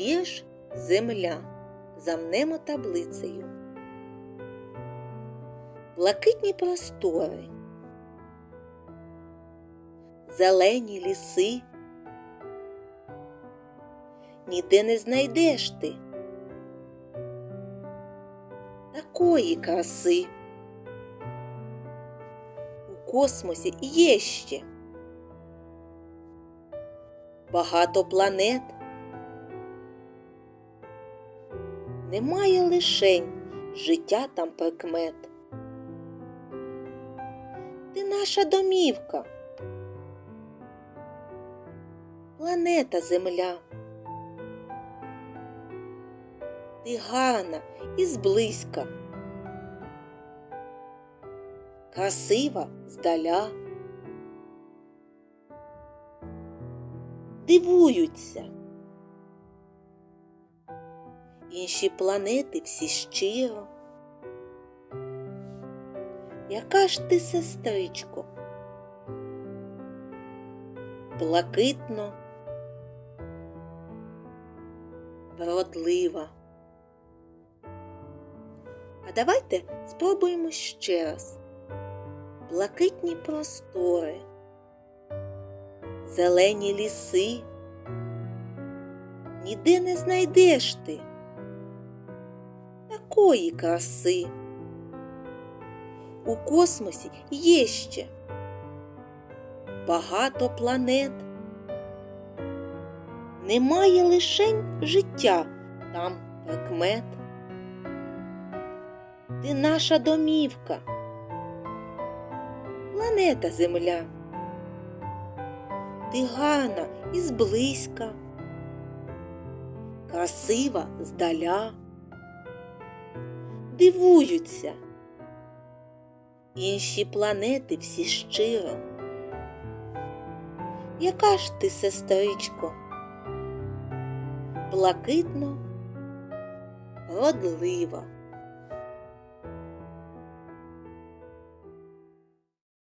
Вірш Земля. Замнемо таблицею. Блакитні простори. Зелені ліси. Ніде не знайдеш ти такої краси. У космосі є ще багато планет. Немає лишень життя там прикмет. Ти наша домівка, планета Земля. Ти гарна і зблизька, красива здаля. Дивуються. Інші планети всі щиро. Яка ж ти, сестричко? Блакитно, вродлива. А давайте спробуємо ще раз. Блакитні простори, зелені ліси. Ніде не знайдеш ти такої краси. У космосі є ще багато планет. Немає лишень життя там прикмет. Ти наша домівка, планета Земля. Ти гарна і зблизька, красива здаля. Дивуються. Інші планети всі щиро. Яка ж ти, сестричко? Блакитно, родлива.